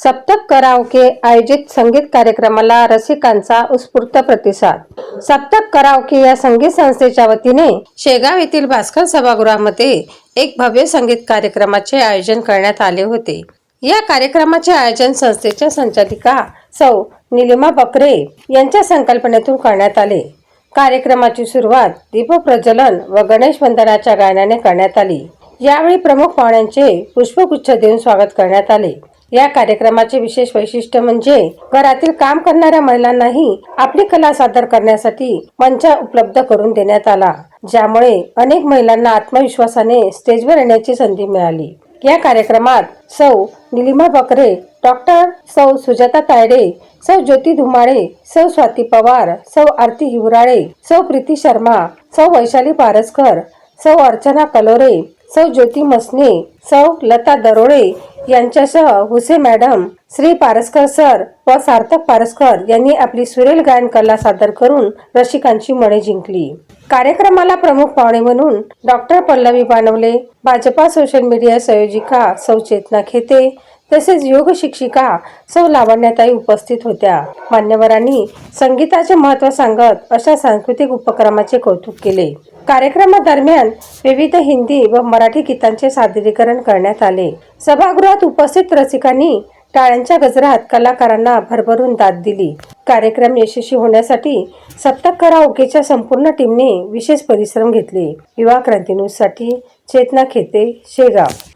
सप्तक करावके आयोजित संगीत कार्यक्रमाला रसिकांचा उत्स्फूर्त प्रतिसाद. सप्तक करावके या संगीत संस्थेच्या वतीने शेगाव येथील भास्कर सभागृहामध्ये एक भव्य संगीत कार्यक्रमाचे आयोजन करण्यात आले होते. या कार्यक्रमाचे आयोजन संस्थेच्या संचालिका सौ निलिमा बकरे यांच्या संकल्पनेतून करण्यात आले. कार्यक्रमाची सुरुवात दीपप्रज्वलन व गणेश वंदनाच्या गायनाने करण्यात आली. यावेळी प्रमुख पाहुण्यांचे पुष्पगुच्छ देऊन स्वागत करण्यात आले. या कार्यक्रमाचे विशेष वैशिष्ट्य म्हणजे घरातील काम करणाऱ्या महिलांनाही आपली कला सादर करण्यासाठी मंच उपलब्ध करून देण्यात आला ज्यामुळे अनेक महिलांना आत्मविश्वासाने स्टेजवर येण्याची संधी मिळाली. या कार्यक्रमात सौ निलिमा बकरे डॉक्टर सौ सुजाता तायडे सौ ज्योती धुमाळे सौ स्वाती पवार सौ आरती हिवराळे सौ प्रीती शर्मा सौ वैशाली पारसकर सौ अर्चना कलोरे सौ ज्योती मसने सौ लता दरोडे यांच्यासह हुसे मॅडम श्री पारसकर सर व सार्थक पारसकर यांनी आपली सुरेल गायन कला सादर करून रसिकांची मने जिंकली. कार्यक्रमाला प्रमुख पाहुणे म्हणून doctor Pallavi Banwale Bhajpa social media संयोजिका सौचेतना खेते तसेच योग शिक्षिका सौ लावण्याताई उपस्थित होत्या. मान्यवरांनी संगीताचे महत्त्व सांगत अशा सांस्कृतिक उपक्रमाचे कौतुक केले. कार्यक्रमादरम्यान विविध हिंदी व मराठी गीतांचे सादरीकरण करण्यात आले. सभागृहात उपस्थित रसिकांनी टाळ्यांच्या गजरात कलाकारांना भरभरून दाद दिली. कार्यक्रम यशस्वी होण्यासाठी सप्तक कराओकेच्या संपूर्ण टीमने विशेष परिश्रम घेतले. युवा क्रांती न्यूजसाठी चेतना खेते शेगाव.